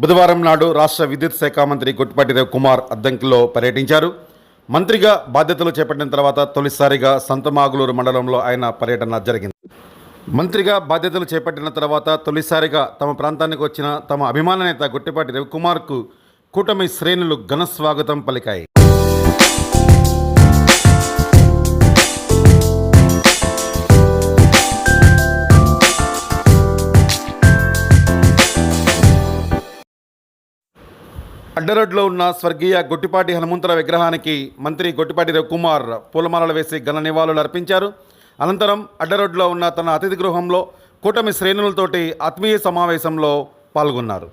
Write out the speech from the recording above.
బుధవారం నాడు రాష్ట్ర విద్యుత్ శాఖ మంత్రి గొట్టిపాటి రవికుమార్ అద్దంకిలో పర్యటించారు. మంత్రిగా బాధ్యతలు చేపట్టిన తర్వాత తొలిసారిగా సంతమాగులూరు మండలంలో ఆయన పర్యటన జరిగింది. మంత్రిగా బాధ్యతలు చేపట్టిన తర్వాత తొలిసారిగా తమ ప్రాంతానికి వచ్చిన తమ అభిమాన నేత గుట్టిపాటి రవికుమార్కు కూటమి శ్రేణులు ఘన స్వాగతం పలికాయి. అడ్డరోడ్లో ఉన్న స్వర్గీయ గొట్టిపాటి హనుమంతర విగ్రహానికి మంత్రి గొట్టిపాటి రవికుమార్ పూలమాలలు వేసి ఘన నివాళులు అర్పించారు. అనంతరం అడ్డరోడ్లో ఉన్న తన అతిథి గృహంలో కూటమి శ్రేణులతోటి ఆత్మీయ సమావేశంలో పాల్గొన్నారు.